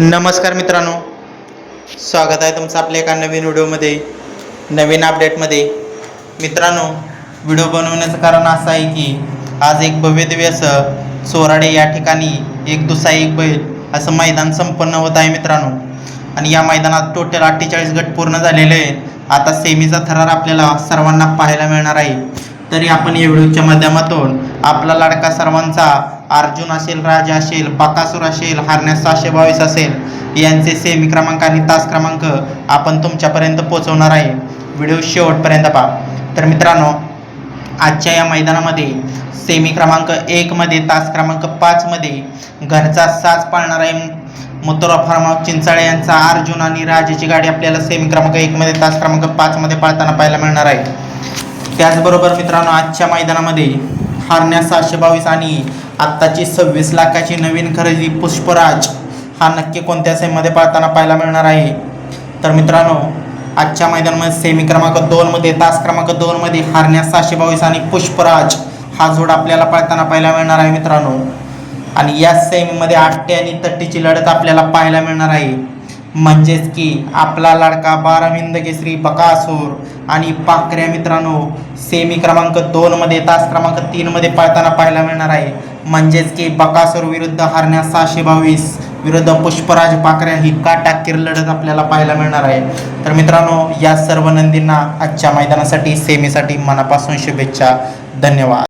नमस्कार मित्रांनो. स्वागत आहे तुमचं आपल्या एका नवीन व्हिडिओमध्ये नवीन अपडेटमध्ये. मित्रांनो व्हिडिओ बनवण्याचं कारण असं आहे की आज एक भव्यदिव्य असं चोराडे या ठिकाणी एक दुसरा एक बैल असं मैदान संपन्न होत आहे मित्रांनो. आणि या मैदानात टोटल अठ्ठेचाळीस गट पूर्ण झालेले आहेत. आता सेमीचा थरार आपल्याला सर्वांना पाहायला मिळणार आहे. तरी आपण या व्हिडिओच्या माध्यमातून आपला लाडका सर्वांचा अर्जुन असेल राजा असेल बाकासूर असेल हारण्यास सहाशे बावीस असेल यांचे सेमी क्रमांक आणि तास क्रमांक आपण तुमच्यापर्यंत पोहोचवणार आहे. व्हिडिओ शेवटपर्यंत पहा. तर मित्रांनो आजच्या या मैदानामध्ये सेमी क्रमांक एकमध्ये तास क्रमांक पाचमध्ये घरचा साज पाळणार आहे मुतोरा फार्म चिंचाळे यांचा. अर्जुन आणि राजाची गाडी आपल्याला सेमी क्रमांक एकमध्ये तास क्रमांक पाचमध्ये पाळताना पाहायला मिळणार आहे. त्याचबरोबर मित्रांनो आजच्या मैदानामध्ये हारण्या सहाशे बावीस आणि आत्ताची सव्वीस लाखाची नवीन खरेदी पुष्पराज हा नक्की कोणत्या सेममध्ये पाळताना पाहायला मिळणार आहे? तर मित्रांनो आजच्या मैदानामध्ये सेमी क्रमांक दोनमध्ये तास क्रमांक दोनमध्ये हारण्या सहाशे बावीस आणि पुष्पराज हा जोड आपल्याला पाळताना पाहायला मिळणार आहे मित्रांनो. आणि या सेमीमध्ये आठटे आणि तट्टीची लढत आपल्याला पाहायला मिळणार आहे. म्हणजेच की आपला लाडका बाराविंद केसरी बकासूर आणि पाखऱ्या मित्रांनो सेमी क्रमांक दोनमध्ये तास क्रमांक तीनमध्ये पाळताना पाहायला मिळणार आहे. म्हणजेच की बकासूर विरुद्ध हरण्या सहाशे बावीस विरुद्ध पुष्पराज पाखऱ्या ही काटाकीर लढत आपल्याला पाहायला मिळणार आहे. तर मित्रांनो या सर्व नंदींना आजच्या मैदानासाठी सेमीसाठी मनापासून शुभेच्छा. धन्यवाद.